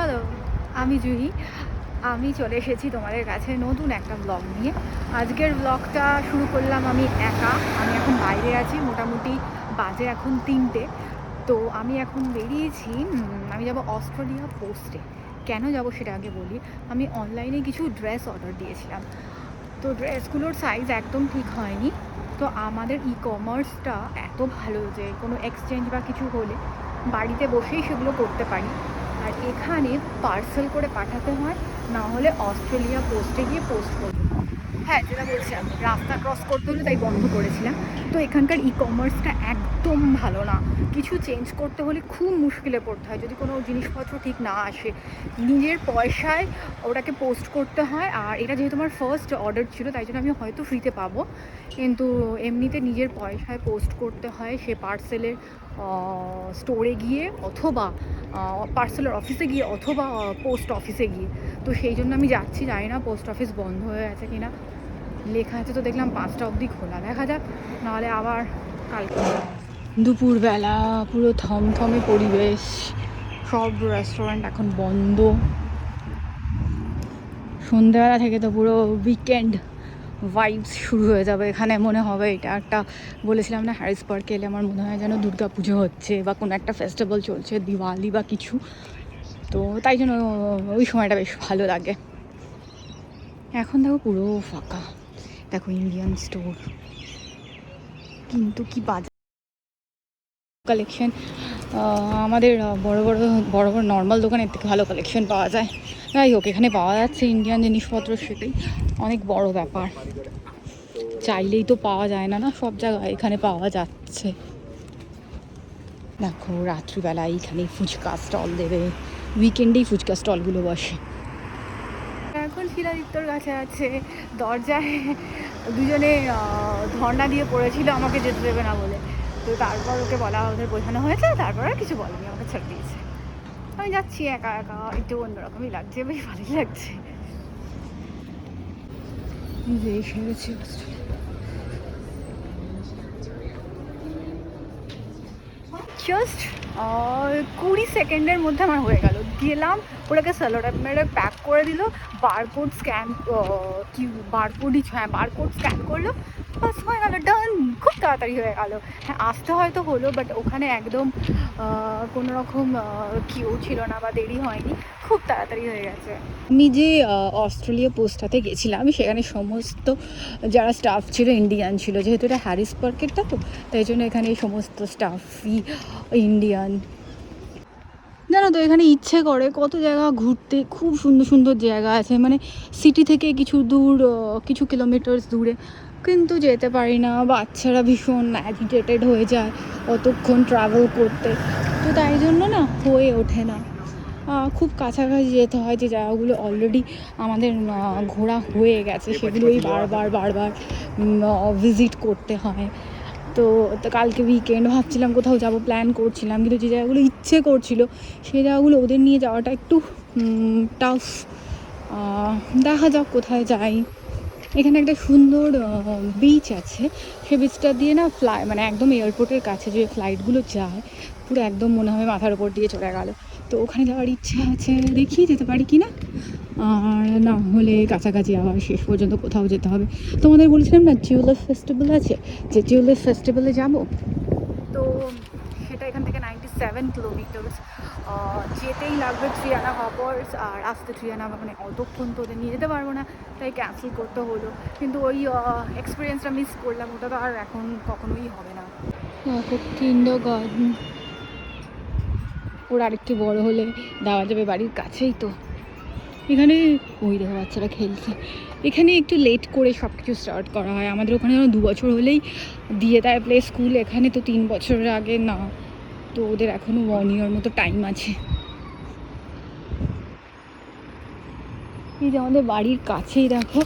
Hello আমি জুহি। আমি চলে এসেছি তোমাদের কাছে নতুন একটা ব্লগ নিয়ে। আজকের ব্লগটা শুরু করলাম আমি একা। আমি এখন বাইরে আছি, মোটামুটি বাজে এখন তিনটে। তো আমি এখন বেরিয়েছি আমি যাব অস্ট্রেলিয়া পোস্টে কেন যাব সেটা আগে বলি। আমি অনলাইনে কিছু ড্রেস অর্ডার দিয়েছিলাম। তো ড্রেসগুলোর সাইজ একদম ঠিক হয়নি। তো আমাদের ই কমার্সটা এত ভালো যে কোনো এক্সচেঞ্জ বা কিছু হলে বাড়িতে বসেই সেগুলো করতে পারি। আর এখানে পার্সেল করে পাঠাতে হয়, না হলে অস্ট্রেলিয়া পোস্টে গিয়ে পোস্ট করতে হয়, যেটা বলছিলাম, রাস্তা ক্রস করতে হলে তাই বন্ধ করেছিলাম। তো এখানকার ই কমার্সটা একদম ভালো না। কিছু চেঞ্জ করতে হলে খুব মুশকিলে পড়তে হয়। যদি কোনো জিনিসপত্র ঠিক না আসে, নিজের পয়সায় ওটাকে পোস্ট করতে হয়। আর এটা যেহেতু আমার ফার্স্ট অর্ডার ছিল, তাই জন্য আমি হয়তো ফ্রিতে পাবো। কিন্তু এমনিতে নিজের পয়সায় পোস্ট করতে হয়, সে পার্সেলের স্টোরে গিয়ে অথবা পার্সেলের অফিসে গিয়ে অথবা পোস্ট অফিসে গিয়ে। তো সেই জন্য আমি যাচ্ছি, জানি না পোস্ট অফিস বন্ধ হয়ে আছে কিনা। লেখা আছে তো দেখলাম পাঁচটা অবধি খোলা, দেখা যাক, নাহলে আবার কালকে। দুপুরবেলা পুরো থমথমে পরিবেশ, সব রেস্টুরেন্ট এখন বন্ধ। সন্ধ্যাবেলা থেকে তো পুরো উইকেন্ড ভাইবস শুরু হয়ে যাবে, এখানে মনে হবে এটা একটা বলেছিলাম না, হ্যারিস পার্কে এলে আমার মনে হয় যেন দুর্গা পুজো হচ্ছে বা কোনো একটা ফেস্টিভ্যাল চলছে, দিওয়ালি বা কিছু। তো তাই জন্য ওই সময়টা বেশ ভালো লাগে। এখন দেখো পুরো ফাঁকা। দেখো ইন্ডিয়ান স্টোর কিন্তু কি বাজার কালেকশন আমাদের বড় বড় বড় বড় নর্মাল দোকানের থেকে ভালো কালেকশন পাওয়া যায়। যাই হোক, এখানে পাওয়া যাচ্ছে ইন্ডিয়ান জিনিসপত্র সেটাই অনেক বড় ব্যাপার। চাইলেই তো পাওয়া যায় না না? সব জায়গায় এখানে পাওয়া যাচ্ছে। দেখো, রাত্রিবেলায় এখানে ফুচকা স্টল দেবে। উইকেন্ডেই ফুচকা স্টলগুলো বসে। এখন শিলাদিত্যর কাছে আছে। দরজায় দুজনে ধর্ণা দিয়ে পড়েছিল, আমাকে যেতে দেবে না বলে। তো তারপর ওকে বলা ওদের বোঝানো হয়েছে, তারপর আর কিছু বলেনি, আমাকে ছেড়ে দিয়েছে। আমি যাচ্ছি একা একা, একটু অন্যরকমই লাগছে, বেশ ভালোই লাগছে। কুড়ি সেকেন্ডের মধ্যে আমার হয়ে গেল। গেলাম ওটাকে স্যালোডাপ মেরে প্যাক করে দিল বারকোড স্ক্যান কি বারকোডই হ্যাঁ বারকোড স্ক্যান করল। বাস, হয়ে গেল। তাড়াতাড়ি হয়ে গেল। হ্যাঁ আসতে হয়তো হলো বাট ওখানে একদম কোনো রকম কিউ ছিল না বা দেরি হয়নি। খুব তাড়াতাড়ি হয়ে গেছে। আমি যে অস্ট্রেলিয়া পোস্টাতে গেছিলাম, সেখানে সমস্ত যারা স্টাফ ছিল ইন্ডিয়ান ছিল, যেহেতু এটা হ্যারিস পার্কেরটা তো, তাই জন্য এখানে সমস্ত স্টাফই ইন্ডিয়ান জানো তো এখানে ইচ্ছে করে কত জায়গা ঘুরতে খুব সুন্দর সুন্দর জায়গা আছে। মানে সিটি থেকে কিছু দূর কিছু কিলোমিটার্স দূরে। কিন্তু যেতে পারি না বাচ্চারা ভীষণ অ্যাজিটেটেড হয়ে যায় অতক্ষণ ট্রাভেল করতে। তো তাই জন্য না হয়ে ওঠে না। খুব কাছাকাছি যেতে হয় যে জায়গাগুলো অলরেডি আমাদের ঘোরা হয়ে গেছে। সেগুলোই বারবার বারবার ভিজিট করতে হয়। তো কালকে উইকেন্ড ভাবছিলাম কোথাও যাব প্ল্যান করছিলাম, কিন্তু যে জায়গাগুলো ইচ্ছে করছিল, সেই জায়গাগুলো ওদের নিয়ে যাওয়াটা একটু টাফ দেখা যাক কোথায় যাই। এখানে একটা সুন্দর বিচ আছে। সে বিচটা দিয়ে না ফ্লাই মানে একদম এয়ারপোর্টের কাছে যে ফ্লাইটগুলো যায়, পুরো একদম মনে হবে মাথার ওপর দিয়ে চলে গেল। তো ওখানে যাওয়ার ইচ্ছা আছে দেখি যেতে পারি কি না আর না হলে কাছাকাছি আবার শেষ পর্যন্ত কোথাও যেতে হবে। তোমাদের বলেছিলাম না টিউলিপ ফেস্টিভ্যাল আছে? যে টিউলিপ ফেস্টিভ্যালে যাব, তো সেটা এখান থেকে নাইনটি সেভেন কিলোমিটার্স যেতেই লাগবে থ্রি আনা হপার্স আর আসতে থ্রি আনা মানে অতক্ষণ তো ওদের নিয়ে যেতে পারব না, তাই ক্যান্সেল করতে হলো। কিন্তু ওই এক্সপিরিয়েন্সটা মিস করলাম, ওটা তো আর এখন কখনোই হবে না। ওর আরেকটু বড় হলে দেওয়া যাবে বাড়ির কাছেই তো। এখানে ওই দেখো বাচ্চারা খেলছে। এখানে একটু লেট করে সব কিছু স্টার্ট করা হয়। আমাদের ওখানে যেন দু বছর হলেই দিয়ে দেয় প্লে স্কুল এখানে তো তিন বছরের আগে না। তো ওদের এখনও ওয়ান ইয়ার মতো টাইম আছে। এই যে আমাদের বাড়ির কাছেই দেখো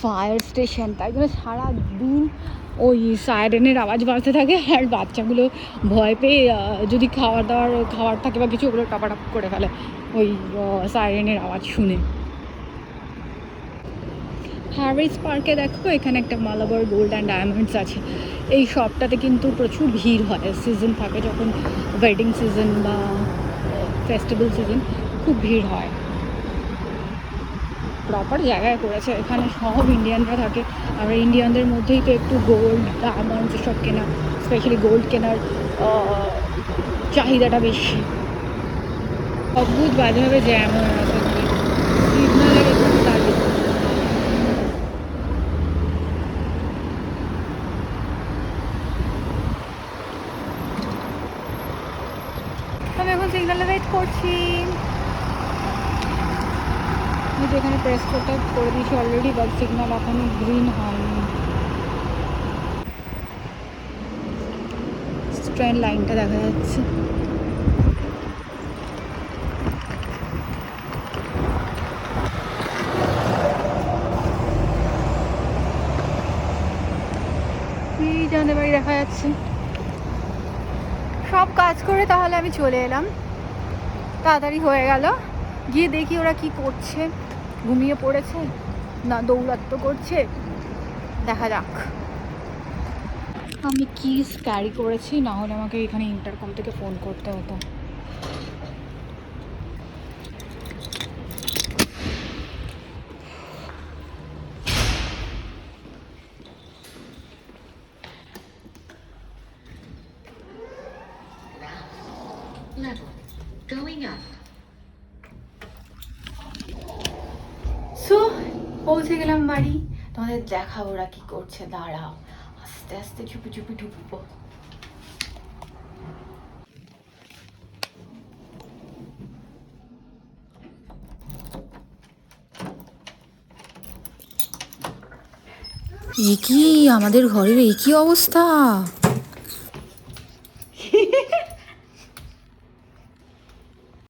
ফায়ার স্টেশন। তাই জন্য সারাদিন ওই সাইরেনের আওয়াজ বাড়তে থাকে আর বাচ্চাগুলো ভয় পেয়ে যদি খাওয়ার দাওয়ার, খাওয়ার থাকে বা কিছু, ওগুলো টাপাটাপ করে ফেলে ওই সাইরেনের আওয়াজ শুনে। হ্যারিস পার্কে দেখো, এখানে একটা মালাবার গোল্ড অ্যান্ড ডায়মন্ডস আছে। এই শপটাতে কিন্তু প্রচুর ভিড় হয়। সিজন থাকে যখন ওয়েডিং সিজন বা ফেস্টিভ্যাল সিজন খুব ভিড় হয়। প্রপার জায়গায় করেছে। এখানে সব ইন্ডিয়ানরা থাকে। আমরা ইন্ডিয়ানদের মধ্যেই তো একটু গোল্ড ডায়মন্ড সব কেনা স্পেশালি গোল্ড কেনার চাহিদাটা বেশি। অদ্ভুত বাজেভাবে জ্যাম হয়ে আছে সিগনালে ওয়েট করছি। আমি তো এখানে প্রেস করতে করে দিয়েছি অলরেডি বাট সিগনাল এখনও গ্রিন হয়নি। ট্রেন লাইনটা দেখা যাচ্ছে। বাড়ি দেখা যাচ্ছে। সব কাজ করে তাহলে আমি চলে এলাম। তাড়াতাড়ি হয়ে গেল। গিয়ে দেখি ওরা কি করছে। ঘুমিয়ে পড়েছে, না দৌড়াত্ম করছে দেখা যাক আমি কি ক্যারি করেছি, না হলে আমাকে এখানে ইন্টারকম থেকে ফোন করতে হতো. Going up. সো পৌঁছে গেলাম বাড়ি। তোমাদের দেখাবো ওরা কি করছে, দাঁড়াও। আস্তে আস্তে চুপি চুপি ঢুকবো। এ আমাদের ঘরের এই কি অবস্থা।